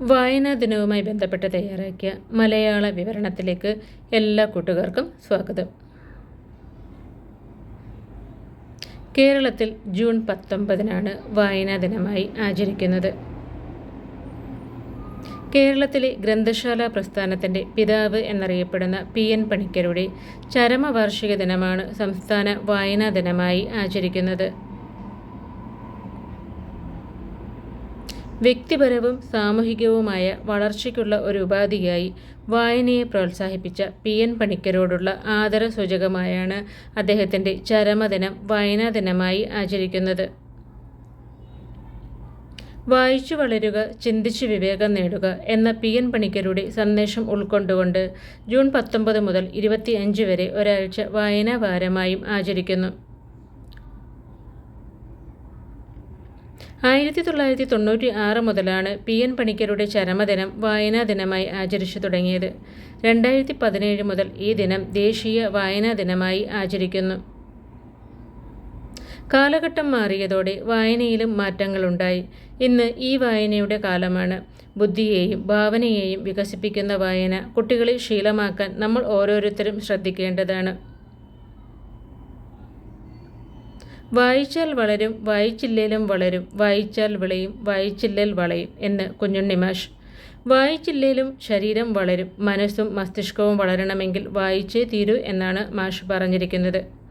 വായനാ ദിനവുമായി ബന്ധപ്പെട്ട് തയ്യാറാക്കിയ മലയാള വിവരണത്തിലേക്ക് എല്ലാ കൂട്ടുകാർക്കും സ്വാഗതം. കേരളത്തിൽ ജൂൺ പത്തൊമ്പതിനാണ് വായനാ ദിനമായി ആചരിക്കുന്നത്. കേരളത്തിലെ ഗ്രന്ഥശാല പ്രസ്ഥാനത്തിന്റെ പിതാവ് എന്നറിയപ്പെടുന്ന പി എൻ പണിക്കരുടെ ചരമവാർഷിക ദിനമാണ് സംസ്ഥാന വായനാ ദിനമായി ആചരിക്കുന്നത്. വ്യക്തിപരവും സാമൂഹികവുമായ വളർച്ചയ്ക്കുള്ള ഒരു ഉപാധിയായി വായനയെ പ്രോത്സാഹിപ്പിച്ച പി എൻ പണിക്കരോടുള്ള ആദരസൂചകമായാണ് അദ്ദേഹത്തിന്റെ ചരമദിനം വായനാ ദിനമായി ആചരിക്കുന്നത്. വായിച്ചു വളരുക ചിന്തിച്ച് വിവേകം നേടുക എന്ന പി എൻ പണിക്കരുടെ സന്ദേശം ഉൾക്കൊണ്ടുകൊണ്ട് ജൂൺ പത്തൊമ്പത് മുതൽ ഇരുപത്തിയഞ്ച് വരെ ഒരാഴ്ച വായനാ വാരമായും ആചരിക്കുന്നു. ആയിരത്തി തൊള്ളായിരത്തി തൊണ്ണൂറ്റി ആറ് മുതലാണ് പി എൻ പണിക്കരുടെ ചരമദിനം വായനാ ദിനമായി ആചരിച്ചു തുടങ്ങിയത്. രണ്ടായിരത്തി പതിനേഴ് മുതൽ ഈ ദിനം ദേശീയ വായനാ ദിനമായി ആചരിക്കുന്നു. കാലഘട്ടം മാറിയതോടെ വായനയിലും മാറ്റങ്ങളുണ്ടായി. ഇന്ന് ഈ വായനയുടെ കാലമാണ്. ബുദ്ധിയെയും ഭാവനയെയും വികസിപ്പിക്കുന്ന വായന കുട്ടികളെ ശീലമാക്കാൻ നമ്മൾ ഓരോരുത്തരും ശ്രദ്ധിക്കേണ്ടതാണ്. വായിച്ചാൽ വളരും വായിച്ചില്ലേലും വളരും വായിച്ചാൽ വിളയും വായിച്ചില്ലേൽ വളയും എന്ന് കുഞ്ഞുണ്ണി മാഷ്. വായിച്ചില്ലേലും ശരീരം വളരും മനസ്സും മസ്തിഷ്കവും വളരണമെങ്കിൽ വായിച്ചേ തീരൂ എന്നാണ് മാഷ് പറഞ്ഞിരിക്കുന്നത്.